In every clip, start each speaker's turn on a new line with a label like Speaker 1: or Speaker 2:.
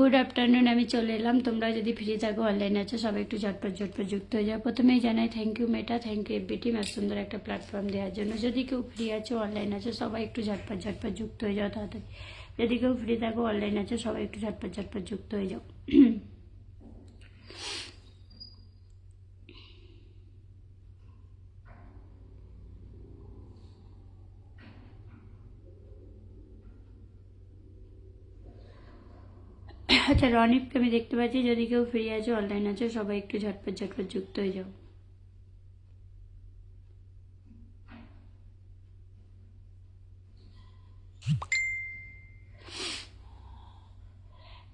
Speaker 1: good afternoon আমি চলে এলাম তোমরা যদি ফ্রি থাকো অনলাইনে আছো সবাই একটু ঝটপট ঝটপট যুক্ত হয়ে যাও প্রথমেই জানাই thank you Meta thank you FB team এত সুন্দর একটা প্ল্যাটফর্ম দেওয়ার জন্য যদি কেউ ফ্রি আছো অনলাইন আছো সবাই একটু ঝটপট ঝটপট যুক্ত হয়ে যাও তাড়াতাড়ি যদি কেউ ফ্রি থাকো অনলাইন আছো সবাই একটু ঝটপট ঝটপট যুক্ত হয়ে যাও আচ্ছা রনিপকে আমি দেখতে পাচ্ছি যদি কেউ ফ্রি আছে অনলাইন আছে সবাই একটু ঝটপট ঝটপট যুক্ত হয়ে যাও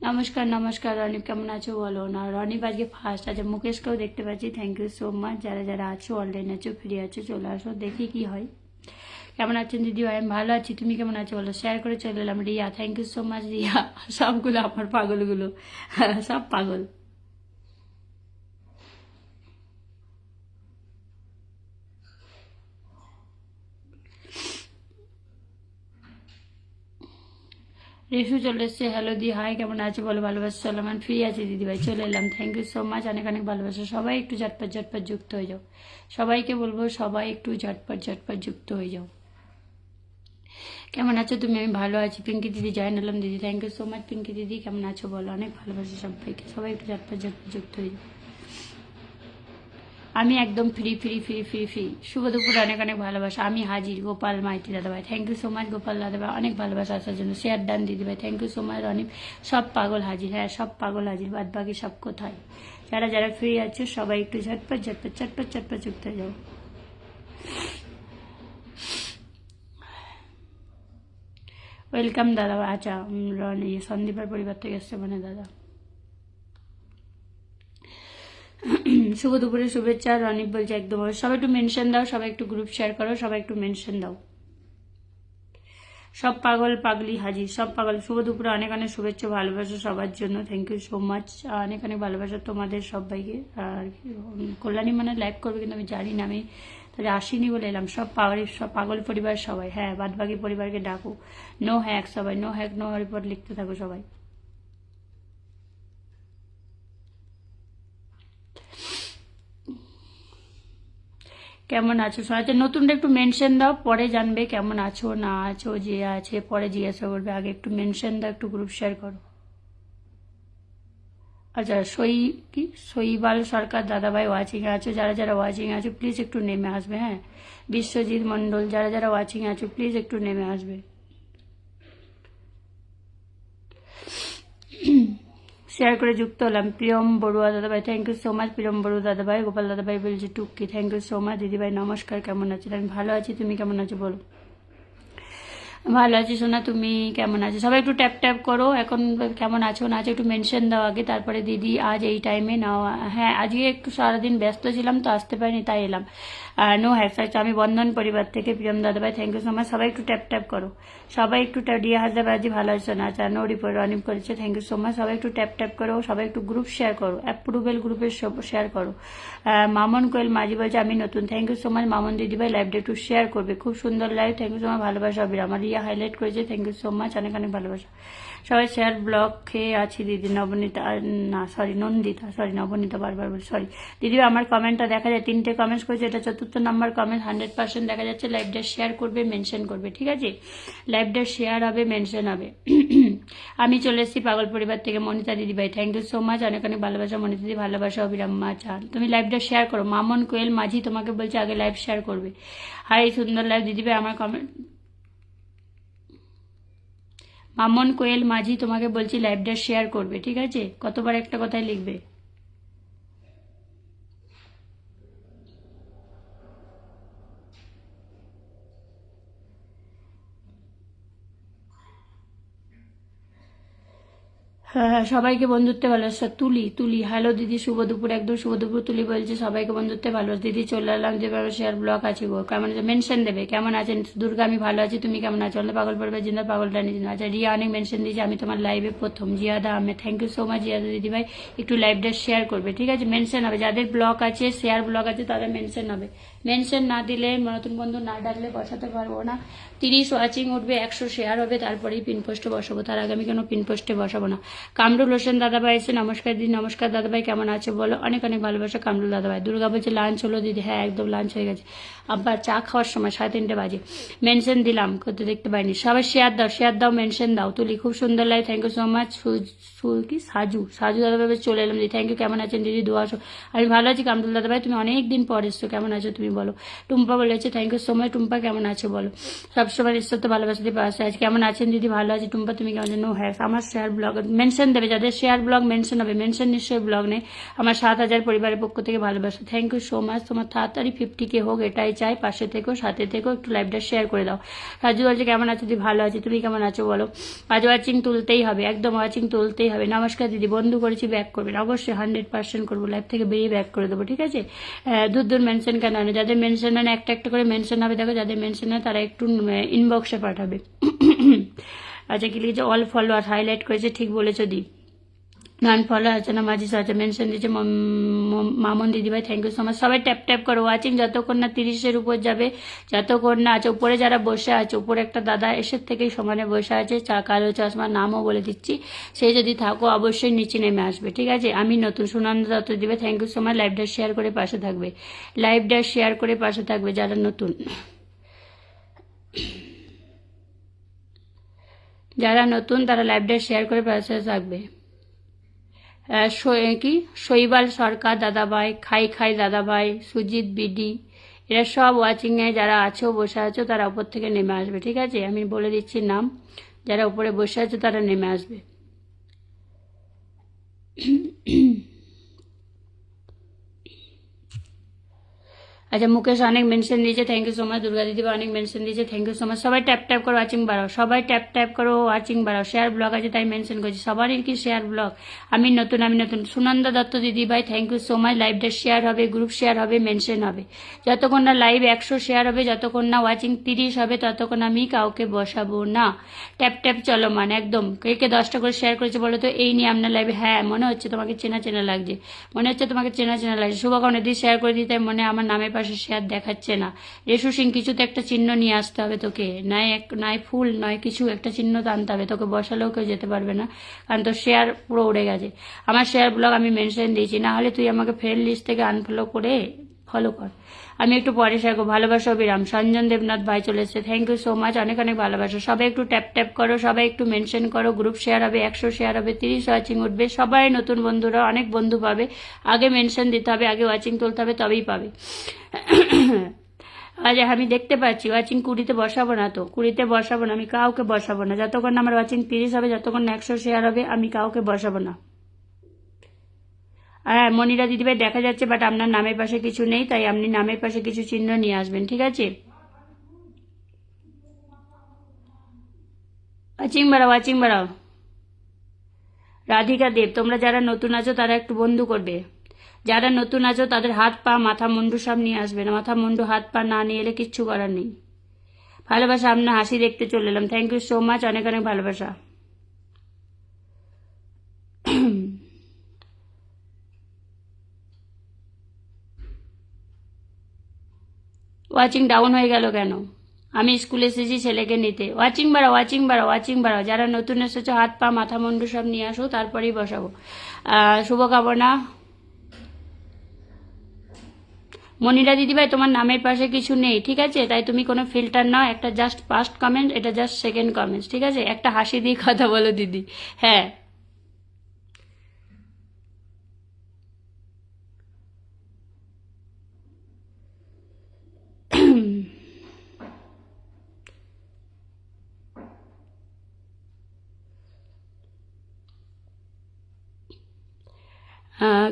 Speaker 1: নমস্কার নমস্কার রনিপ কেমন আছো বলো না রনিপ আজকে ফার্স্ট আছে মুকেশকেও দেখতে পাচ্ছি থ্যাংক ইউ সো মাচ যারা যারা আছো অনলাইন আছো ফ্রি আছো চলে আসো দেখি কি হয় কেমন আছেন দিদি ভাই আমি ভালো আছি তুমি কেমন আছো বলো শেয়ার করে চলে এলাম Riya thank you so much Riya সবগুলো আমার পাগলগুলো সব পাগল রেশু চলে এসছে হ্যালো দি হাই কেমন আছে বলো ভালোবাসা আমার ফ্রি আছে দিদিভাই চলে এলাম থ্যাংক ইউ সো মাচ অনেক অনেক ভালোবাসা সবাই একটু ঝটপট ঝটপট যুক্ত হয়ে যাও সবাইকে বলবো সবাই একটু ঝটপট ঝটপট যুক্ত হয়ে যাও কেমন আছো তুমি আমি ভালো আছি পিঙ্কি দিদি জয়েন আলম দিদি thank you so much Pinki দিদি কেমন আছো বলো অনেক ভালোবাসি সবাইকে সবাই একটু ঝটপট ঝটপট যুক্ত হয়ে আমি একদম free free free free free শুভ দুপুর অনেক অনেক ভালোবাসা আমি হাজির গোপাল মাইতি দাদাভাই thank you so much Gopal দাদাভাই অনেক ভালোবাসা আসার জন্য শেয়ার ডান দিদিভাই থ্যাংক ইউ সো মাচ অনেক সব পাগল হাজির হ্যাঁ সব পাগল হাজির বাদ বাকি সব কোথায় যারা যারা ফ্রি আছে সবাই একটু ঝটপট ঝটপট ঝটপট ঝটপট যুক্ত হয়ে যাও ওয়েলকাম দাদা আচ্ছা সন্দীপের পরিবার থেকে এসছে মানে দাদা শুভ দুপুরে শুভেচ্ছা রনিক বলছে একদম সবাই একটু মেনশন দাও সবাই একটু গ্রুপ শেয়ার করো সবাই একটু মেনশন দাও সব পাগল পাগলি হাজির সব পাগল শুভ দুপুরে অনেক অনেক শুভেচ্ছা ভালোবাসা সবার জন্য থ্যাংক ইউ সো মাচ অনেক অনেক ভালোবাসা তোমাদের সবাইকে আর কল্যাণী মানে লাইক করবে কিন্তু আমি জানি না আমি তাহলে আসিনি বলে এলাম সব পাওয়ারি সব পাগল পরিবার সবাই হ্যাঁ বাদবাকি পরিবারকে ডাকো নো হ্যাক সবাই নো হ্যাক নো রিপোর্ট লিখতে থাকো সবাই কেমন আছো সবাই তো নতুনটা একটু মেনশন দাও পরে জানবে কেমন আছো না আছো যে আছে পরে জিজ্ঞাসা করবে আগে একটু মেনশন দাও একটু গ্রুপ শেয়ার করো আচ্ছা সই কি সইবাল সরকার দাদাভাই ওয়াচিং আছো যারা যারা ওয়াচিং আছো প্লিজ একটু নেমে আসবে হ্যাঁ বিশ্বজিৎ মণ্ডল যারা যারা ওয়াচিং আছো প্লিজ একটু নেমে আসবে শেয়ার করে যুক্ত হলাম প্রিয়ম বড়ুয়া দাদাভাই thank you so much Priyam Baru দাদাভাই গোপাল দাদাভাই বলছে টুকি থ্যাংক ইউ সো মাচ দিদিভাই নমস্কার কেমন আছেন আমি ভালো আছি তুমি কেমন আছো বলো ভালো আছি সোনা তুমি কেমন আছো সবাই একটু ট্যাপ ট্যাপ করো এখন কেমন আছো না আছো একটু মেনশন দাও আগে তারপরে দিদি আজ এই টাইমে নাও হ্যাঁ আজকে একটু সারাদিন ব্যস্ত ছিলাম তো আসতে পারিনি তাই এলাম আর নো হ্যাশট্যাগ আমি বন্ধন পরিবার থেকে প্রিয়ম দাদাভাই থ্যাংক ইউ সো মাচ সবাই একটু ট্যাপ ট্যাপ করো সবাই একটু রিয়া হাজারবাজি ভালো আছো না নো রিপোর্ট অনিম করেছে থ্যাংক ইউ সো মাচ সবাই একটু ট্যাপ ট্যাপ করো সবাই একটু গ্রুপ শেয়ার করো অ্যাপ্রুভেল গ্রুপে শেয়ার করো মামন কোয়েল মাঝি বলছে আমি নতুন thank you so much Mamon দিদিভাই লাইভটা একটু শেয়ার করবে খুব সুন্দর live thank you so much ভালোবাসা হবে আমার রিয়া হাইলাইট করেছে থ্যাংক ইউ সো মাচ অনেক অনেক ভালোবাসা সবাই শেয়ার ব্লগ খেয়ে আছি দিদি নবনীতা না সরি নন্দিতা সরি নবনীতা বারবার বলি সরি দিদি আমার কমেন্টটা দেখা যায় তিনটে কমেন্টস করেছে এটা চতুর্থ চতুর্থ নাম্বার কমেন্ট হান্ড্রেড পার্সেন্ট দেখা যাচ্ছে লাইভটা শেয়ার করবে মেনশন করবে ঠিক আছে লাইভটা শেয়ার হবে মেনশন হবে আমি চলে এসেছি পাগল পরিবার থেকে মনিতা দিদিভাই থ্যাংক ইউ সো মাচ অনেক অনেক ভালোবাসা মনিতা দিদি ভালোবাসা মা চাল তুমি লাইভটা শেয়ার করো মামন কোয়েল মাঝি তোমাকে বলছে আগে লাইভ শেয়ার করবে এই সুন্দর লাইভ ভাই আমার কমেন্ট মামন কোয়েল মাঝি তোমাকে বলছি লাইভটা শেয়ার করবে ঠিক আছে কতবার একটা কথাই লিখবে হ্যাঁ, হ্যাঁ, সবাইকে বন্ধুত্বে ভালোবাসা তুলি তুলি হ্যালো দিদি শুভ দুপুর একদম শুভ দুপুর তুলি বলছে সবাইকে বন্ধুত্বে ভালোবাসা দিদি চলে এলাম যেভাবে শেয়ার ব্লক আছে গো কেমন আছে মেনশন দেবে কেমন আছেন দুর্গা আমি ভালো আছি তুমি কেমন আছো অন্য পাগল পড়বে জিন্দা পাগল টানি জিন্দা আচ্ছা রিয়া অনেক মেনশন দিয়েছি আমি তোমার লাইভে প্রথম জিয়াদা আমি থ্যাংক ইউ সো মাচ জিয়াদা দিদি ভাই একটু লাইভটা শেয়ার করবে ঠিক আছে মেনশন হবে যাদের ব্লক আছে শেয়ার ব্লক আছে তাদের মেনশন হবে মেনশন না দিলে নতুন বন্ধু না ডাকলে বসাতে পারবো না তিরিশ ওয়াচিং উঠবে একশো শেয়ার হবে তারপরেই পিনপোস্টে বসাবো তার আগে আমি কেন পিনপোস্টে বসাবো না কামরুল হোসেন দাদাভাই এসে নমস্কার দিদি নমস্কার দাদাভাই কেমন আছো বলো অনেক অনেক ভালোবাসা কামরুল দাদাভাই দুর্গা বলছে লাঞ্চ হলো দিদি হ্যাঁ একদম লাঞ্চ হয়ে গেছে আব্বা চা খাওয়ার সময় সাড়ে তিনটে বাজে মেনশন দিলাম করতে দেখতে পাইনি সবাই শেয়ার দাও শেয়ার দাও মেনশন দাও তুলি খুব সুন্দর লাগে থ্যাংক ইউ সো মাচ কি সাজু সাজু দাদাভাই চলে এলাম দিদি থ্যাংক ইউ কেমন আছেন দিদি দু আসো আমি ভালো আছি কামরুল দাদাভাই তুমি অনেক দিন পর এসছো কেমন আছো তুমি বলো টুম্পা বলেছে thank you so much Tumpa কেমন আছো বলো সবসময় এসছো তো ভালোবাসা দিদি পাশে আজ কেমন আছেন দিদি ভালো আছে টুম্পা তুমি কেমন নো হ্যাঁ আমার শেয়ার ব্লগ মেনশন দেবে যাদের শেয়ার ব্লগ মেনশন হবে মেনশন নিশ্চয়ই ব্লগ নেই আমার সাত হাজার পরিবারের পক্ষ থেকে ভালোবাসা থ্যাংক ইউ সো মাচ তোমার তাড়াতাড়ি ফিফটি কে হোক এটাই চাই পাশে থেকেও সাথে থেকেও একটু লাইভটা শেয়ার করে দাও রাজু বলছে কেমন আছো দিদি ভালো আছি তুমি কেমন আছো বলো আজ ওয়াচিং তুলতেই হবে একদম ওয়াচিং তুলতেই হবে নমস্কার দিদি বন্ধু করেছি ব্যাক করবেন অবশ্যই হান্ড্রেড পার্সেন্ট করবো লাইভ থেকে বেরিয়ে ব্যাক করে দেবো ঠিক আছে দূর দূর মেনশন কেন হয় যাদের মেনশন হয় একটা একটা করে মেনশন হবে দেখো যাদের মেনশন হয় তারা একটু ইনবক্সে পাঠাবে আচ্ছা কি লিখেছে অল ফলোয়ার হাইলাইট করেছে ঠিক বলেছো দি নান ফলো আচনা মাঝি সাচা মেনশন দিয়েছে মামন দিদিভাই থ্যাংক ইউ সো মাচ সবাই ট্যাপ ট্যাপ করে ওয়াচিং যতক্ষণ না তিরিশের উপর যাবে যতক্ষণ না আছে উপরে যারা বসে আছে উপরে একটা দাদা এসে থেকেই সমানে বসে আছে চা কালো চশমা নামও বলে দিচ্ছি সে যদি থাকো অবশ্যই নিচে নেমে আসবে ঠিক আছে আমি নতুন সুনন্দ দত্ত দিবে থ্যাংক ইউ সো মাচ লাইভটা শেয়ার করে পাশে থাকবে লাইভটা শেয়ার করে পাশে থাকবে যারা নতুন যারা নতুন তারা লাইভটা শেয়ার করে পাশে থাকবে কি শৈবাল সরকার দাদাভাই খাই খাই দাদাভাই সুজিত বিডি এরা সব ওয়াচিংয়ে যারা আছো বসে আছো তারা ওপর থেকে নেমে আসবে ঠিক আছে আমি বলে দিচ্ছি নাম যারা উপরে বসে আছে তারা নেমে আসবে আচ্ছা মুকেশ অনেক মেনশন দিয়েছে thank you so much Durga দিদি অনেক মেনশন দিয়েছে থ্যাংক ইউ সো মাচ সবাই ট্যাপ ট্যাপ করো ওয়াচিং বাড়াও সবাই ট্যাপ ট্যাপ করো ওয়াচিং বাড়াও শেয়ার ব্লগ আছে তাই মেনশন করছি সবারই কি শেয়ার ব্লগ আমি নতুন আমি নতুন সুনন্দা দত্ত দিদি ভাই থ্যাংক ইউ সো মাচ লাইভটা শেয়ার হবে গ্রুপ শেয়ার হবে মেনশন হবে যতক্ষণ না লাইভ একশো শেয়ার হবে যতক্ষণ না ওয়াচিং তিরিশ হবে ততক্ষণ আমি কাউকে বসাবো না ট্যাপ ট্যাপ চলো মানে একদম কে কে দশটা করে শেয়ার করেছে বলো তো এই নিয়ে আপনার লাইভে হ্যাঁ মনে হচ্ছে তোমাকে চেনা চেনা লাগছে মনে হচ্ছে তোমাকে চেনা চেনা লাগছে শুভকামনা দিদি শেয়ার করে দিতে মনে আমার নামে পাশে সে আর দেখাচ্ছে না রেশু সিং কিছু তো একটা চিহ্ন নিয়ে আসতে হবে তোকে নয় এক নয় ফুল নয় কিছু একটা চিহ্ন তো আনতে হবে তোকে বসালেও কেউ যেতে পারবে না কারণ তোর শেয়ার পুরো উড়ে গেছে আমার শেয়ার ব্লগ আমি মেনশন দিয়েছি না হলে তুই আমাকে ফ্রেন্ড লিস্ট থেকে আনফলো করে ফলো কর আমি একটু পরে সাইকো ভালোবাসা অবিরাম সঞ্জন দেবনাথ ভাই চলে এসছে থ্যাংক ইউ সো মাচ অনেক অনেক ভালোবাসা সবাই একটু ট্যাপ ট্যাপ করো সবাই একটু মেনশন করো গ্রুপ শেয়ার হবে একশো শেয়ার হবে তিরিশ ওয়াচিং উঠবে সবাই নতুন বন্ধুরা অনেক বন্ধু পাবে আগে মেনশন দিতে হবে আগে ওয়াচিং তুলতে হবে তবেই পাবে আজ আমি দেখতে পাচ্ছি ওয়াচিং কুড়িতে বসাবো না তো কুড়িতে বসাবো না আমি কাউকে বসাবো না যতক্ষণ আমার ওয়াচিং তিরিশ হবে যতক্ষণ একশো শেয়ার হবে আমি কাউকে বসাবো না আর মনিরা দিদিভাই দেখা যাচ্ছে বাট আপনার নামের পাশে কিছু নেই তাই আপনি নামের পাশে কিছু চিহ্ন নিয়ে আসবেন ঠিক আছে ওয়াচিং বাড়াও ওয়াচিং বাড়াও রাধিকা দেব তোমরা যারা নতুন আছো তারা একটু বন্ধু করবে যারা নতুন আছো তাদের হাত পা মাথা মুন্ডু সব নিয়ে আসবে না মাথা মুন্ডু হাত পা না নিয়ে এলে কিচ্ছু করার নেই ভালোবাসা আপনার হাসি দেখতে চলে এলাম থ্যাংক ইউ সো মাচ অনেক অনেক ভালোবাসা ওয়াচিং ডাউন হয়ে গেল কেন আমি স্কুলে এসেছি ছেলেকে নিতে ওয়াচিং বাড়া ওয়াচিং বাড়া ওয়াচিং বাড়াও যারা নতুন এসেছো হাত পা মাথা মুন্ডু সব নিয়ে আসো তারপরেই বসাবো শুভকামনা মনিরা দিদিভাই তোমার নামের পাশে কিছু নেই ঠিক আছে তাই তুমি কোনো ফিল্টার নাও একটা জাস্ট ফার্স্ট কমেন্ট এটা জাস্ট সেকেন্ড কমেন্টস ঠিক আছে একটা হাসি দিয়ে কথা বলো দিদি হ্যাঁ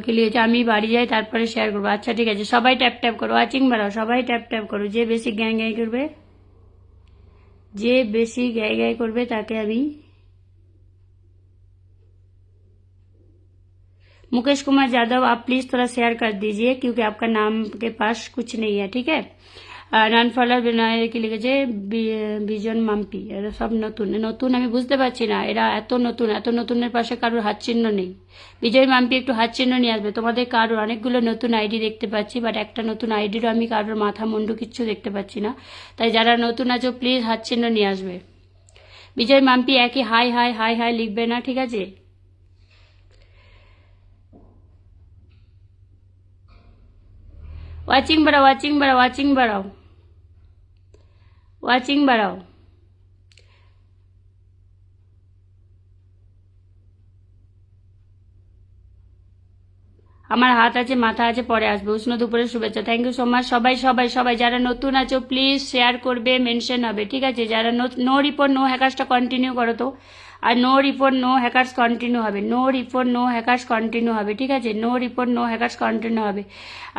Speaker 1: के लिए जामी बारी जाए তারপরে শেয়ার করো আচ্ছা ঠিক আছে সবাই ট্যাপ ট্যাপ করো ওয়াচিং দাও সবাই ট্যাপ ট্যাপ করো যে বেশি গায় গায় করবে যে বেশি গায় গায় করবে تاکہ আবি मुकेश कुमार यादव आप प्लीज थोड़ा शेयर कर दीजिए क्योंकि आपका नाम के पास कुछ नहीं है ठीक है নানফালার বিনায়কে লিখেছে বিজন মাম্পি এরা সব নতুন নতুন আমি বুঝতে পারছি না এরা এত নতুন এত নতুনের পাশে কারোর হাত চিহ্ন নেই বিজয় মাম্পি একটু হাত চিহ্ন নিয়ে আসবে তোমাদের কারোর অনেকগুলো নতুন আইডি দেখতে পাচ্ছি বাট একটা নতুন আইডিরও আমি কারোর মাথা মুন্ডু কিচ্ছু দেখতে পাচ্ছি না তাই যারা নতুন আছো প্লিজ হাত চিহ্ন নিয়ে আসবে বিজয় মাম্পি একই হাই হাই হাই হাই লিখবে না ঠিক আছে ওয়াচিং বাড়াও ওয়াচিং বাড়াও ওয়াচিং বাড়াও ওয়াচিং বাড়াও আমার হাত আছে মাথা আছে পরে আসবে উষ্ণ দুপুরের শুভেচ্ছা থ্যাংক ইউ সো মাচ সবাই সবাই সবাই যারা নতুন আছো প্লিজ শেয়ার করবে মেনশন হবে ঠিক আছে যারা নো রিপোর্ট নো হ্যাকাসটা কন্টিনিউ করো তো আর no report no hackers continue হবে no report no hackers continue হবে ঠিক আছে no report no hackers continue হবে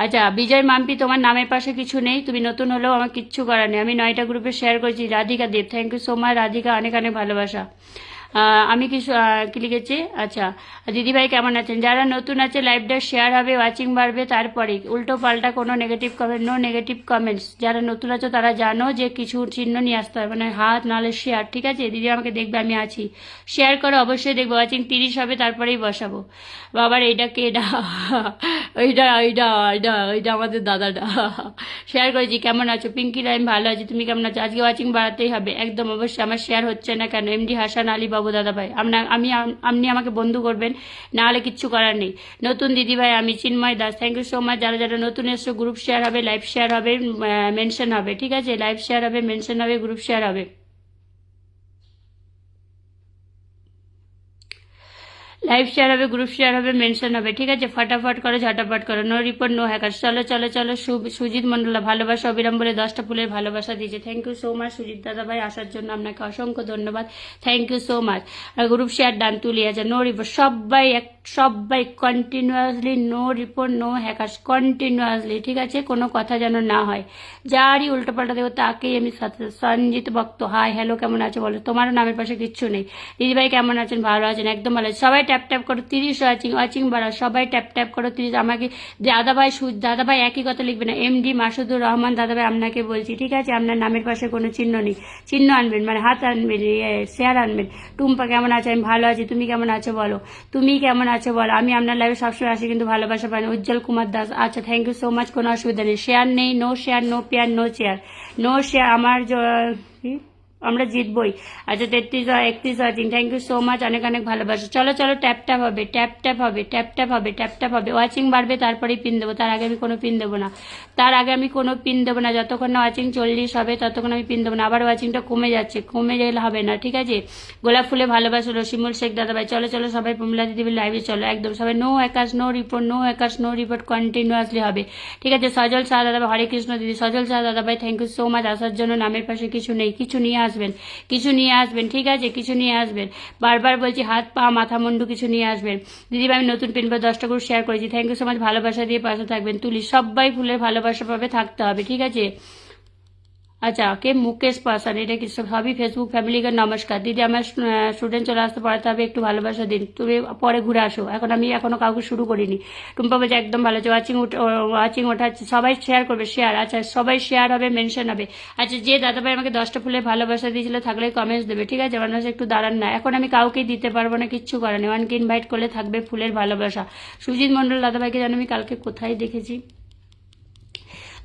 Speaker 1: আচ্ছা বিজয় মাম্পি তোমার নামের পাশে কিছু নেই তুমি নতুন হলেও আমার কিচ্ছু করার নেই আমি নয়টা গ্রুপে শেয়ার করেছি Radhika Deb thank you so much Radhika অনেক অনেক ভালোবাসা আমি কিছু কি লিখেছি আচ্ছা দিদিভাই কেমন আছেন যারা নতুন আছে লাইভটা শেয়ার হবে ওয়াচিং বাড়বে তারপরে উল্টো পাল্টা কোনো negative comment no negative comments যারা নতুন আছো তারা জানো যে কিছু চিহ্ন নিয়ে আসতে হবে মানে হাত নাহলে শেয়ার ঠিক আছে দিদি আমাকে দেখবে আমি আছি শেয়ার করো অবশ্যই দেখবো ওয়াচিং তিরিশ হবে তারপরেই বসাবো বাবার এইটা কে এটা ওইটা ওইটা ওইটা ওইটা আমাদের দাদাটা শেয়ার করেছি কেমন আছো পিঙ্কি রাইম ভালো আছি তুমি কেমন আছো আজকে ওয়াচিং বাড়াতেই হবে একদম অবশ্যই আমার শেয়ার হচ্ছে না কেন এমডি হাসান আলী বাবু ভাই আপনার আমি আপনি আমাকে বন্ধু করবেন না হলে কিচ্ছু করার নেই নতুন দিদিভাই আমি Chinmoy Das thank you so much যারা যারা নতুন এসছো গ্রুপ শেয়ার হবে লাইভ শেয়ার হবে মেনশন হবে ঠিক আছে লাইভ শেয়ার হবে মেনশন হবে গ্রুপ শেয়ার হবে লাইভ শেয়ার হবে গ্রুপ শেয়ার হবে মেনশন হবে ঠিক আছে ফটাফট করো ঝটাফট করো নো রিপোর্ট নো হ্যাকার চলো চলো চলো সুজিত মন্ডলা ভালোবাসা অবিরাম বলে দশটা ফুলের ভালোবাসা দিয়েছে thank you so much Sujit দাদা ভাই আসার জন্য আপনাকে অসংখ্য ধন্যবাদ থ্যাংক ইউ সো মাচ আর গ্রুপ শেয়ার ডান তুলি আছে নো রিপোর্ট সবাই এক সবাই continuously no report no hacker continuously ঠিক আছে কোনো কথা যেন না হয় যারই উল্টোপাল্টা দেবো তাকেই আমি সঞ্জিত ভক্ত হাই হ্যালো কেমন আছে বলো তোমারও নামের পাশে কিচ্ছু নেই দিদিভাই কেমন আছেন ভালো আছেন একদম ভালো সবাই ট্যাপ ট্যাপ করো তিরিশ ওয়াচিং ওয়াচিং বাড়া সবাই ট্যাপ ট্যাপ করো তিরিশ আমাকে দাদাভাই সুদ দাদাভাই একই কথা লিখবে না এমডি মাসুদুর রহমান দাদাভাই আপনাকে বলছি ঠিক আছে আপনার নামের পাশে কোনো চিহ্ন নেই চিহ্ন আনবেন মানে হাত আনবেন শেয়ার আনবেন টুম্পা কেমন আছে আমি ভালো আছি তুমি কেমন আছো বলো তুমি কেমন আছো বলো আমি আপনার লাইফে সবসময় আসি কিন্তু ভালোবাসা পাই উজ্জ্বল কুমার দাস আচ্ছা থ্যাংক ইউ সো মাচ কোনো অসুবিধা নেই শেয়ার নেই no share no pair no chair no share আমার আমরা জিতবই আচ্ছা তেত্রিশ একত্রিশ watching thank you so much অনেক অনেক ভালোবাসো চলো চলো ট্যাপ ট্যাপ হবে ট্যাপ ট্যাপ হবে ট্যাপ ট্যাপ হবে ট্যাপ ট্যাপ হবে ওয়াচিং বাড়বে তারপরেই পিন দেবো তার আগে আমি কোনো পিন দেবো না তার আগে আমি কোনো পিন দেবো না যতক্ষণ না ওয়াচিং চল্লিশ হবে ততক্ষণ আমি পিন দেবো না আবার ওয়াচিংটা কমে যাচ্ছে কমে গেলে হবে না ঠিক আছে গোলাপ ফুলে ভালোবাসো রসিমুল শেখ দাদাভাই চলো চলো সবাই পমলা দিদি লাইভে চলো একদম সবাই নো একাশ নো রিপোর্ট নো একাশ নো রিপোর্ট কন্টিনিউয়াসলি হবে ঠিক আছে সজল শাহ দাদাভাই হরে কৃষ্ণ দিদি সজল শাহ দাদাভাই থ্যাংক ইউ সো মাচ আসার জন্য নামের পাশে কিছু নেই কিছু নিয়ে আসবেন কিছু নিয়ে আসবেন ঠিক আছে কিছু নিয়ে আসবেন বারবার বলছি হাত পা মাথা মুন্ডু কিছু নিয়ে আসবেন দিদি আমি নতুন পেন পর দশটা করে শেয়ার করেছি থ্যাংক ইউ সো মাছ ভালোবাসা দিয়ে পাশে থাকবেন তুলি সবাই ফুলের ভালোবাসা পাবে থাকতে হবে ঠিক আছে আচ্ছা কে মুকেশ পাশান এটা কি সবই ফেসবুক ফ্যামিলিকে নমস্কার দিদি আমার স্টুডেন্ট চলে আসতে পারতে হবে একটু ভালোবাসা দিন তুমি পরে ঘুরে আসো এখন আমি এখনও কাউকে শুরু করিনি টুম্পা বলছে একদম ভালো আছে ওয়াচিং ওয়াচিং ওঠাচ্ছে সবাই শেয়ার করবে শেয়ার আচ্ছা সবাই শেয়ার হবে মেনশন হবে আচ্ছা যে দাদাভাই আমাকে দশটা ফুলে ভালোবাসা দিয়েছিল থাকলে কমেন্টস দেবে ঠিক আছে মানুষ একটু দাঁড়ান না এখন আমি কাউকেই দিতে পারবো না কিচ্ছু করার নেই ওয়ানকে ইনভাইট করলে থাকবে ফুলের ভালোবাসা সুজিত মণ্ডল দাদাভাইকে জানো আমি কালকে কোথায় দেখেছি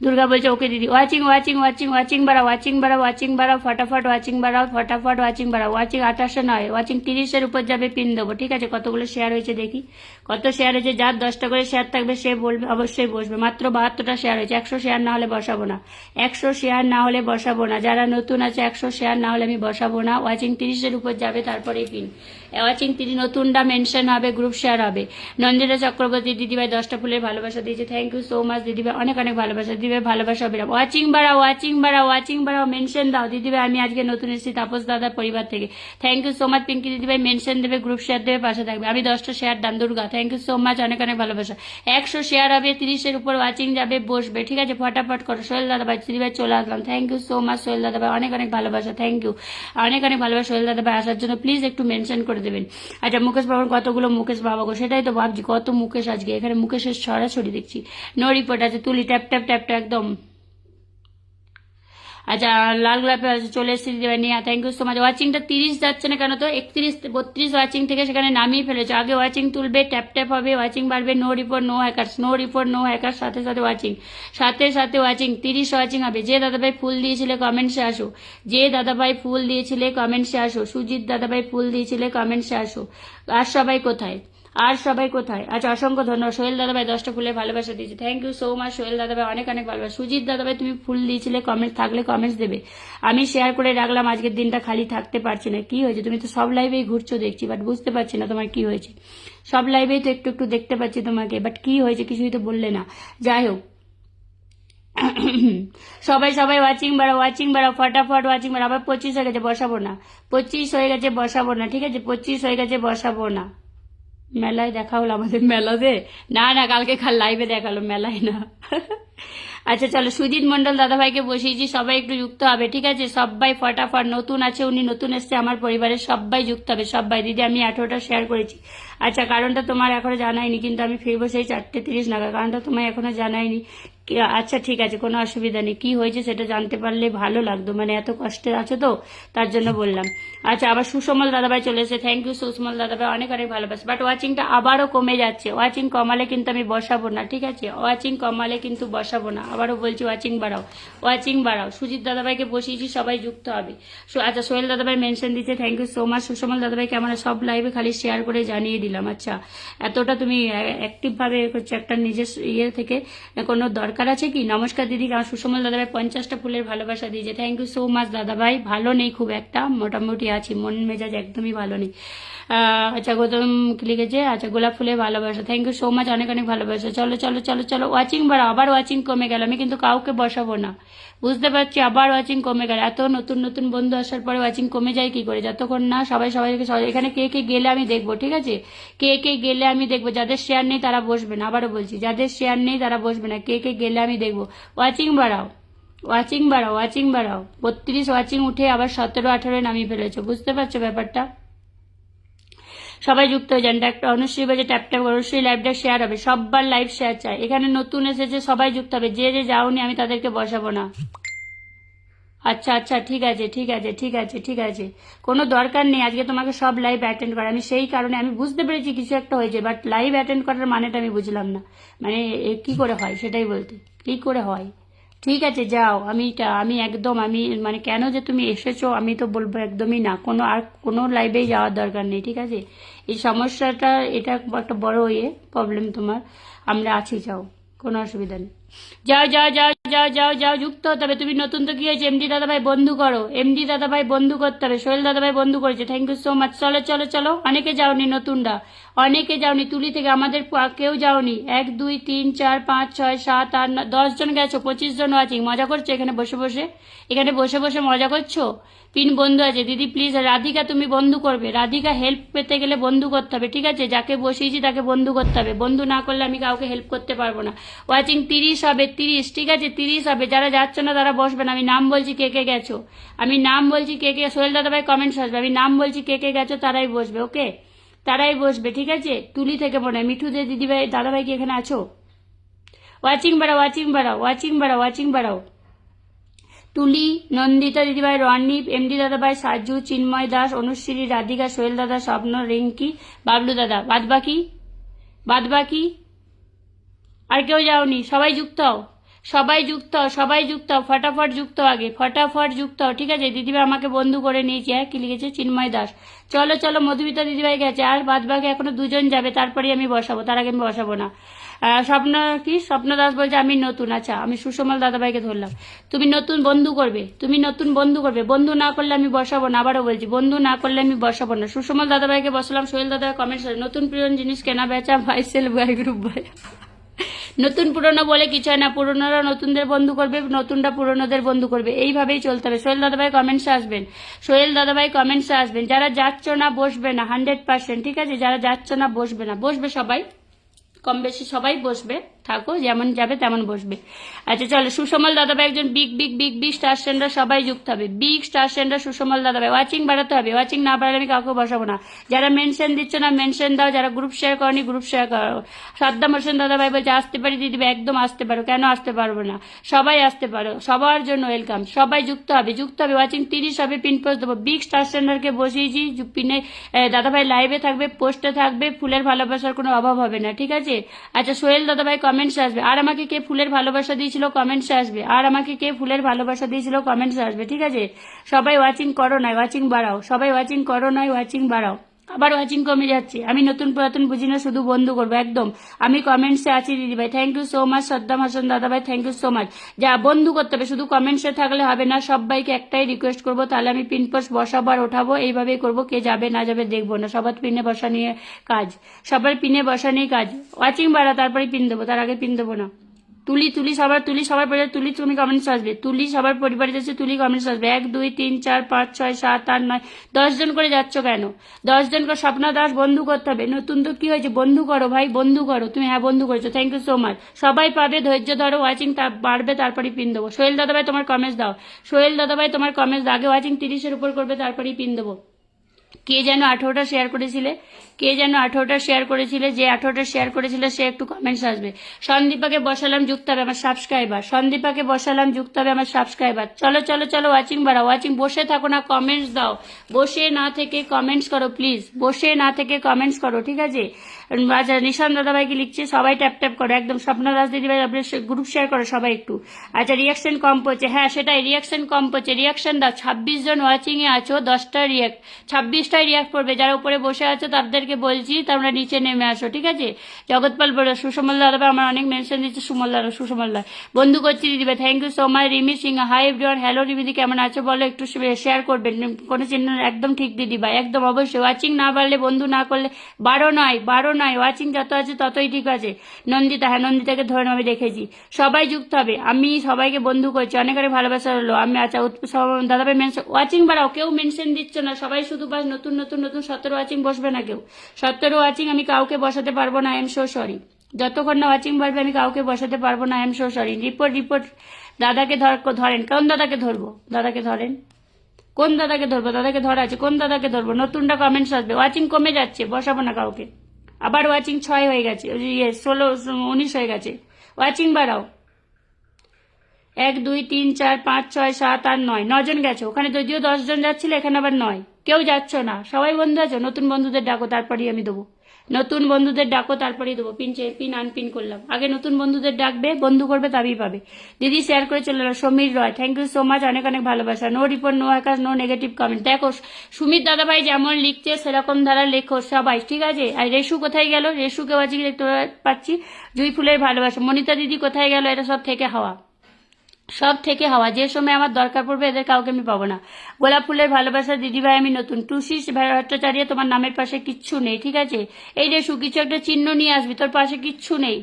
Speaker 1: দুর্গা বলছে ওকে দিদি ওয়াচিং ওয়াচিং ওয়াচিং ওয়াচিং বাড়া ওয়াচিং বাড়া ওয়াচিং বাড়া ফটাফট ওয়াচিং বাড়াও ফটাফট ওয়াচিং বাড়া ওয়াচিং আঠাশে নয় ওয়াচিং তিরিশের উপর যাবে পিন দেবো ঠিক আছে কতগুলো শেয়ার হয়েছে দেখি কত শেয়ার হয়েছে যার দশটা করে শেয়ার থাকবে সে বলবে অবশ্যই বসবে মাত্র বাহাত্তরটা শেয়ার হয়েছে একশো শেয়ার না হলে বসাবো না একশো শেয়ার না হলে বসাবো না যারা নতুন আছে একশো শেয়ার না হলে আমি বসাবো না ওয়াচিং তিরিশের উপর যাবে তারপরেই পিন ওয়াচিং তিরিশ নতুনটা মেনশন হবে গ্রুপ শেয়ার হবে নন্দিতা চক্রবর্তী দিদিভাই দশটা ফুলের ভালোবাসা দিয়েছে থ্যাংক ইউ সো মাচ দিদিভাই অনেক অনেক ভালোবাসা দিদি দিদিভাই ভালোবাসা বেরা ওয়াচিং বাড়া ওয়াচিং বাড়া ওয়াচিং বাড়াও মেনশন দাও দিদিভাই আমি আজকে নতুন এসেছি তাপস দাদার পরিবার থেকে thank you so much Pinky দিদিভাই মেনশন দেবে গ্রুপ শেয়ার দেবে পাশে থাকবে আমি দশটা শেয়ার দাম Durga thank you so much অনেক অনেক ভালোবাসা একশো শেয়ার হবে তিরিশের উপর ওয়াচিং যাবে বসবে ঠিক আছে ফটাফট করো সোহেল দাদাভাই দিদিভাই চলে আসলাম thank you so much Sohel দাদাভাই অনেক অনেক ভালোবাসা থ্যাংক ইউ অনেক অনেক ভালোবাসা সোহেল দাদাভাই আসার জন্য প্লিজ একটু মেনশন করে দেবেন আচ্ছা মুকেশ বাবুর কতগুলো মুকেশ বাবা গো সেটাই তো ভাবছি কত মুকেশ আজকে এখানে মুকেশের ছড়াছড়ি দেখছি নো রিপোর্ট আছে তুলি ট্যাপ ট্যাপ ট্যাপ ট্যাপ একদম আচ্ছা লাল গোলাপে চলে এসেছি দিদিভাইনিয়া থ্যাংক ইউ সো মাচ ওয়াচিংটা তিরিশ যাচ্ছে না কেন তো একত্রিশ বত্রিশ ওয়াচিং থেকে সেখানে নামিয়ে ফেলেছে আগে ওয়াচিং তুলবে ট্যাপ ট্যাপ হবে ওয়াচিং বাড়বে no report no hackers no report no hacker সাথে সাথে ওয়াচিং সাথে সাথে ওয়াচিং তিরিশ ওয়াচিং হবে যে দাদাভাই ফুল দিয়েছিলে কমেন্টসে আসো যে দাদাভাই ফুল দিয়েছিলে কমেন্টসে আসো সুজিত দাদাভাই ফুল দিয়েছিলে কমেন্টসে আসো আর সবাই কোথায় আর সবাই কোথায় আচ্ছা অসংখ্য ধন্যবাদ সোহেল দাদাভাই দশটা ফুলের ভালোবাসা দিয়েছে thank you so much Sohel দাদাভাই অনেক অনেক ভালোবাসা সুজিত দাদাভাই তুমি ফুল দিয়েছিলে কমেন্ট থাকলে কমেন্টস দেবে আমি শেয়ার করে রাখলাম আজকের দিনটা খালি থাকতে পারছি না কি হয়েছে তুমি তো সব লাইভেই ঘুরছো দেখছি বাট বুঝতে পারছি না তোমার কি হয়েছে সব লাইভেই তো একটু একটু দেখতে পাচ্ছি তোমাকে বাট কি হয়েছে কিছুই তো বললে না যাই হোক সবাই সবাই ওয়াচিং বাড়া ওয়াচিং বাড়া ফটাফট ওয়াচিং বাড়া আবার পঁচিশ হয়ে গেছে বসাবো না পঁচিশ হয়ে গেছে বসাবো না ঠিক আছে পঁচিশ হয়ে গেছে বসাবো না মেলায় দেখা হলো আমাদের মেলাতে না না কালকে খাল লাইভে দেখালো মেলায় না আচ্ছা চলো সুজিত মন্ডল দাদাভাইকে বসিয়েছি সবাই একটু যুক্ত হবে ঠিক আছে সবাই ফটাফট নতুন আছে উনি নতুন এসছে আমার পরিবারের সবাই যুক্ত হবে সবাই দিদি আমি এঠোটা শেয়ার করেছি আচ্ছা কারণটা তোমার এখনো জানাইনি কিন্তু আমি ফিরবো সেই চারটে তিরিশ নাগাদ কারণটা তোমায় এখনো জানাইনি আচ্ছা ঠিক আছে কোনো অসুবিধা নেই কী হয়েছে সেটা জানতে পারলে ভালো লাগতো মানে এত কষ্টে আছে তো তার জন্য বললাম আচ্ছা আবার সুষমল দাদাভাই চলে এসে থ্যাংক ইউ সুষমল দাদাভাই অনেক অনেক ভালোবাসে বাট ওয়াচিংটা আবারও কমে যাচ্ছে ওয়াচিং কমালে কিন্তু আমি বসাবো না ঠিক আছে ওয়াচিং কমালে কিন্তু বসাবো না আবারও বলছি ওয়াচিং বাড়াও ওয়াচিং বাড়াও সুজিত দাদাভাইকে বসিয়েছি সবাই যুক্ত হবে আচ্ছা সোহেল দাদাভাই মেনশন দিচ্ছে thank you so much Sushmal দাদাভাই ক্যামেরা সব লাইভে খালি শেয়ার করে জানিয়ে দিলাম আচ্ছা এতটা তুমি অ্যাক্টিভভাবে করছো একটা নিজের ইয়ে থেকে কোনো দরকার দরকার আছে কি নমস্কার দিদি কারণ সুষমল দাদাভাই পঞ্চাশটা ফুলের ভালোবাসা দিয়েছে থ্যাংক ইউ সো মাচ দাদাভাই ভালো নেই খুব একটা মোটামুটি আছি মন মেজাজ একদমই ভালো নেই আচ্ছা গৌতম লিখেছে আচ্ছা গোলাপ ফুলে ভালোবাসা থ্যাংক ইউ সো মাচ অনেক অনেক ভালোবাসা চলো চলো চলো চলো ওয়াচিং বাড়া আবার ওয়াচিং কমে গেল আমি কিন্তু কাউকে বসাবো না বুঝতে পারছি আবার ওয়াচিং কমে গেল এত নতুন নতুন বন্ধু আসার পরে ওয়াচিং কমে যায় কি করে যতক্ষণ না সবাই সবাইকে এখানে কে কে গেলে আমি দেখবো ঠিক আছে কে কে গেলে আমি দেখবো যাদের শেয়ার নেই তারা বসবে না আবারও বলছি যাদের শেয়ার নেই তারা বসবে না কে কে গেলে আমি দেখবো ওয়াচিং বাড়াও ওয়াচিং বাড়াও ওয়াচিং বাড়াও বত্রিশ ওয়াচিং উঠে আবার সতেরো আঠারোয় নামিয়ে ফেলেছো বুঝতে পারছো ব্যাপারটা সবাই যুক্ত হয়ে যান ডাক্তার অনুশ্রী বাজে ট্যাপ ট্যাপ অনুশ্রী লাইভটা শেয়ার হবে সববার লাইভ শেয়ার চাই এখানে নতুন এসেছে সবাই যুক্ত হবে যে যে যাওনি আমি তাদেরকে বসাবো না আচ্ছা আচ্ছা ঠিক আছে ঠিক আছে ঠিক আছে ঠিক আছে কোনো দরকার নেই আজকে তোমাকে সব লাইভ অ্যাটেন্ড করা আমি সেই কারণে আমি বুঝতে পেরেছি কিছু একটা হয়েছে বাট লাইভ অ্যাটেন্ড করার মানেটা আমি বুঝলাম না মানে কি করে হয় সেটাই বলতে কি করে হয় ঠিক আছে যাও আমি আমি একদম আমি মানে কেন যে তুমি এসেছো আমি তো বলবো একদমই না কোনো আর কোনো লাইভেই যাওয়ার দরকার নেই ঠিক আছে এই সমস্যাটা এটা একটা বড় ইয়ে প্রবলেম তোমার আমরা আছি যাও কোনো অসুবিধা নেই যাও যাও যাও যাও যাও যাও যুক্ত হতে হবে তুমি নতুন তো কি হয়েছে এমডি দাদাভাই বন্ধু করো এমডি দাদাভাই বন্ধু করতে হবে সোহেল দাদাভাই বন্ধু করেছে থ্যাংক ইউ সো মাচ চলো চলো চলো অনেকে যাওনি নতুনরা অনেকে যাওনি তুলি থেকে আমাদের কেউ যাওনি এক দুই তিন চার পাঁচ ছয় সাত আট দশ জন গেছো পঁচিশ জন আছি মজা করছো এখানে বসে বসে এখানে বসে বসে মজা করছো পিন বন্ধু আছে দিদি প্লিজ রাধিকা তুমি বন্ধু করবে রাধিকা হেল্প পেতে গেলে বন্ধু করতে হবে ঠিক আছে যাকে বসিয়েছি তাকে বন্ধু করতে হবে বন্ধু না করলে আমি কাউকে হেল্প করতে পারবো না ওয়াচিং তিরিশ হবে তিরিশ ঠিক আছে তিরিশ হবে যারা যাচ্ছ না তারা বসবে না আমি নাম বলছি কে কে গেছো আমি নাম বলছি কে কে সোহেল দাদা ভাই কমেন্টস আসবে আমি নাম বলছি কে কে গেছো তারাই বসবে ওকে তারাই বসবে ঠিক আছে তুলি থেকে মনে হয় মিঠু দে দিদিভাই দাদাভাই কি এখানে আছো ওয়াচিং বাড়াও ওয়াচিং বাড়াও ওয়াচিং বাড়াও ওয়াচিং বাড়াও তুলি নন্দিতা দিদিভাই রণদীপ এমডি দাদাভাই সাজু চিন্ময় দাস অনুশ্রী রাধিকা সোহেল দাদা স্বপ্ন রিঙ্কি বাবলু দাদা বাদবাকি বাদবাকি আর কেউ যাওনি সবাই যুক্ত সবাই যুক্ত সবাই যুক্ত ফটাফট যুক্ত আগে ফটাফট যুক্ত ঠিক আছে দিদিভাই আমাকে বন্ধু করে নিয়েছে হ্যাঁ কি লিখেছে চিন্ময় দাস চলো চলো মধুমিতা দিদিভাই গেছে আর বাদবাকি এখনো দুজন যাবে তারপরে আমি বসাবো তার আগে আমি বসাবো না স্বপ্ন কি স্বপ্ন দাস বলছে আমি নতুন আচ্ছা আমি সুষমল দাদাভাইকে ধরলাম তুমি নতুন বন্ধু করবে তুমি নতুন বন্ধু করবে বন্ধু না করলে আমি বসাবো না আবারও বলছি বন্ধু না করলে আমি বসাবো না সুষমল দাদাভাইকে বসলাম সোহেল দাদা কমেন্ট নতুন প্রিয় জিনিস কেনা বেচা ভাই সেল ভাই গ্রুপ ভাই নতুন পুরনো বলে কিছু হয় না পুরনোরা নতুনদের বন্ধু করবে নতুনরা পুরনোদের বন্ধু করবে এইভাবেই চলতে হবে সোহেল দাদাভাই কমেন্টসে আসবেন সোহেল দাদাভাই কমেন্টসে আসবেন যারা যাচ্ছ না বসবে না হান্ড্রেড পার্সেন্ট ঠিক আছে যারা যাচ্ছ না বসবে না বসবে সবাই কম বেশি সবাই বসবে থাকো যেমন যাবে তেমন বসবে আচ্ছা চলো সুষমল দাদাভাই একজন big big big big star stander সবাই যুক্ত হবে বিগ স্টার স্ট্যান্ডার সুষমল দাদাভাই ওয়াচিং বাড়াতে হবে ওয়াচিং না বাড়ালে আমি কাউকে বসাবো না যারা মেনশন দিচ্ছ না মেনশন দাও যারা গ্রুপ শেয়ার করনি গ্রুপ শেয়ার করো সাদ্দাম হোসেন দাদাভাই বলছে আসতে পারি দিদি একদম আসতে পারো কেন আসতে পারবো না সবাই আসতে পারো সবার জন্য ওয়েলকাম সবাই যুক্ত হবে যুক্ত হবে ওয়াচিং তিরিশ হবে পিন পোস্ট দেবো বিগ স্টার স্ট্যান্ডারকে বসিয়েছি পিনে দাদাভাই লাইভে থাকবে পোস্টে থাকবে ফুলের ভালোবাসার কোনো অভাব হবে না ঠিক আছে আচ্ছা সোহেল দাদাভাই কমেন্টস আসবে আর আমাকে কে ফুলের ভালোবাসা দিয়েছিল কমেন্টস আসবে আর আমাকে কে ফুলের ভালোবাসা দিয়েছিল কমেন্টস আসবে ঠিক আছে সবাই ওয়াচিং করো নয় ওয়াচিং বাড়াও সবাই ওয়াচিং করো নয় ওয়াচিং বাড়াও আবার ওয়াচিং কমে যাচ্ছে আমি নতুন পুরাতন বুঝি না শুধু বন্ধ করবো একদম আমি কমেন্টসে আছি দিদিভাই thank you so much Saddam Hasan ভাই থ্যাংক ইউ সো মাচ যা বন্ধু করতে হবে শুধু কমেন্টসে থাকলে হবে না ভাইকে একটাই রিকোয়েস্ট করবো তাহলে আমি পিন পোস্ট বসাবো আর ওঠাবো এইভাবেই করবো কে যাবে না যাবে দেখবো না সবার পিনে বসা নিয়ে কাজ সবার পিনে বসা নিয়ে কাজ ওয়াচিং বাড়া তারপরে পিন দেবো তার আগে পিন দেবো না তুলি তুলি সবার তুলি সবার পরিবার তুলি তুমি কমেন্টস আসবে তুলি সবার পরিবারে যাচ্ছে তুলি কমেন্টস আসবে এক দুই তিন চার পাঁচ ছয় সাত আট নয় দশজন করে যাচ্ছ কেন দশজন করে স্বপ্না দাস বন্ধু করতে হবে নতুন তো কি হয়েছে বন্ধু করো ভাই বন্ধু করো তুমি হ্যাঁ বন্ধু করেছো থ্যাংক ইউ সো মাচ সবাই পাবে ধৈর্য ধরো ওয়াচিং বাড়বে তারপরে পিন দেবো সোহেল দাদা ভাই তোমার কমেন্টস দাও সোহেল দাদা ভাই তোমার কমেন্টস আগে ওয়াচিং তিরিশের উপর করবে তারপরেই পিন দেবো কে যেন আঠেরোটা শেয়ার করেছিলে কে যেন আঠেরোটা শেয়ার করেছিলে যে আঠেরোটা শেয়ার করেছিলে সে একটু কমেন্টস আসবে সন্দীপাকে বসালাম যুক্ত হবে আমার সাবস্ক্রাইবার সন্দীপাকে বসালাম যুক্ত হবে আমার সাবস্ক্রাইবার চলো চলো চলো ওয়াচিং বাড়া ওয়াচিং বসে থাকো না কমেন্টস দাও বসে না থেকে কমেন্টস করো প্লিজ বসে না থেকে কমেন্টস করো ঠিক আছে আচ্ছা নিশান দাদাভাইকে লিখছে সবাই ট্যাপ ট্যাপ করে একদম স্বপ্ন দাস দিদিভাই আপনার গ্রুপ শেয়ার করে সবাই একটু আচ্ছা রিয়াকশন কম পড়ছে হ্যাঁ সেটাই রিয়াকশন কম পড়ছে রিয়াকশন দাও ছাব্বিশ জন ওয়াচিংয়ে আছো দশটা রিয়াক্ট ছাব্বিশটাই রিয়াক্ট পড়বে যারা উপরে বসে আছো তাদেরকে বলছি তোমরা নিচে নেমে আসো ঠিক আছে জগৎপাল বড় সুসমল দাদাভাই আমার অনেক মেনশন দিচ্ছে সুমল দাদা সুষমল দা বন্ধু করছি দিদিভাই thank you so much Rimi Singh hi everyone hello রিমিদি কেমন আছো বলো একটু শেয়ার করবেন কোনো চিহ্ন একদম ঠিক দিদিভাই একদম অবশ্যই ওয়াচিং না পারলে বন্ধু না করলে বারো নয় বারো নয় ওয়াচিং যত আছে ততই ঠিক আছে নন্দিতা হ্যাঁ নন্দিতাকে ধরে আমি রেখেছি সবাই যুক্ত হবে আমি সবাইকে বন্ধু করছি অনেক আরে ভালোবাসা হলো আমি আচ্ছা দাদাভাই মেনশন ওয়াচিং বাড়াও কেউ মেনশন দিচ্ছে না সবাই শুধু বাস নতুন নতুন নতুন সতেরো ওয়াচিং বসবে না কেউ সতেরো ওয়াচিং আমি কাউকে বসাতে পারবো না আই এম সো সরি যতক্ষণ না ওয়াচিং বাড়বে আমি কাউকে বসাতে পারবো না I am so sorry report report দাদাকে ধরেন কোন দাদাকে ধরবো দাদাকে ধরেন কোন দাদাকে ধরবো দাদাকে ধরা আছে কোন দাদাকে ধরবো নতুনটা কমেন্টস আসবে ওয়াচিং কমে যাচ্ছে বসাবো না কাউকে আবার ওয়াচিং ছয় হয়ে গেছে ইয়ে ষোলো উনিশ হয়ে গেছে ওয়াচিং বাড়াও এক দুই তিন চার পাঁচ ছয় সাত আট নয় নজন গেছে ওখানে যদিও দশজন যাচ্ছিল এখানে আবার নয় কেউ যাচ্ছ না সবাই বন্ধু আছে নতুন বন্ধুদের ডাকো তারপরেই আমি দেবো নতুন বন্ধুদের ডাকো তারপরেই দেবো পিন চেয়ে পিন আনপিন করলাম আগে নতুন বন্ধুদের ডাকবে বন্ধু করবে তবেই পাবে দিদি শেয়ার করে চলে এলো Samir Roy thank you so much অনেক অনেক ভালোবাসা নো রিপোর্ট নো আকাশ নো নেগেটিভ কমেন্ট দেখো সুমিত দাদাভাই যেমন লিখছে সেরকম ধারা লেখো সবাই ঠিক আছে আর রেশু কোথায় গেল রেশুকেও আজকে দেখতে পাচ্ছি জুই ফুলের ভালোবাসা মনিতা দিদি কোথায় গেল এটা সব থেকে হাওয়া সব থেকে হওয়া যে সময় আমার দরকার পড়বে এদের কাউকে আমি পাবো না গোলাপ ফুলের ভালোবাসা দিদিভাই আমি নতুন টুসিস ভট্টাচার্য তোমার নামের পাশে কিচ্ছু নেই ঠিক আছে এই যে সুকিছু একটা চিহ্ন নিয়ে আসবি তোর পাশে কিচ্ছু নেই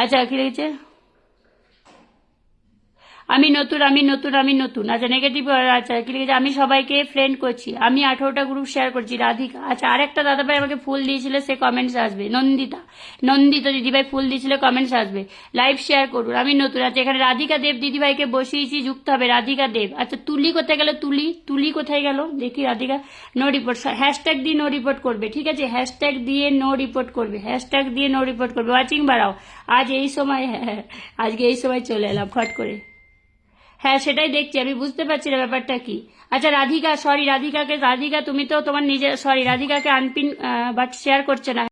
Speaker 1: আচ্ছা কি লেগেছে আমি নতুন আমি নতুন আমি নতুন আচ্ছা নেগেটিভ আচ্ছা কি লিখেছে আমি সবাইকে ফ্রেন্ড করছি আমি আঠারোটা গ্রুপ শেয়ার করছি রাধিকা আচ্ছা আরেকটা দাদাভাই আমাকে ফুল দিয়েছিল সে কমেন্টস আসবে নন্দিতা নন্দিতা দিদিভাই ফুল দিয়েছিল কমেন্টস আসবে লাইভ শেয়ার করুন আমি নতুন আচ্ছা এখানে রাধিকা দেব দিদিভাইকে বসিয়েছি যুক্ত হবে রাধিকা দেব আচ্ছা তুলি কোথায় গেল তুলি তুলি কোথায় গেল দেখি রাধিকা নো রিপোর্ট হ্যাশট্যাগ দিয়ে নো রিপোর্ট করবে ঠিক আছে হ্যাশট্যাগ দিয়ে নো রিপোর্ট করবে হ্যাশট্যাগ দিয়ে নো রিপোর্ট করবে ওয়াচিং বাড়াও আজ এই সময় হ্যাঁ, হ্যাঁ, আজকে এই সময় চলে এলাম ফট করে হ্যাঁ সেটাই দেখছি আমি বুঝতে পারছি না ব্যাপারটা কি আচ্ছা রাধিকা সরি রাধিকাকে রাধিকা তুমি তো তোমার নিজের সরি রাধিকাকে আনপিন বাট শেয়ার করছে না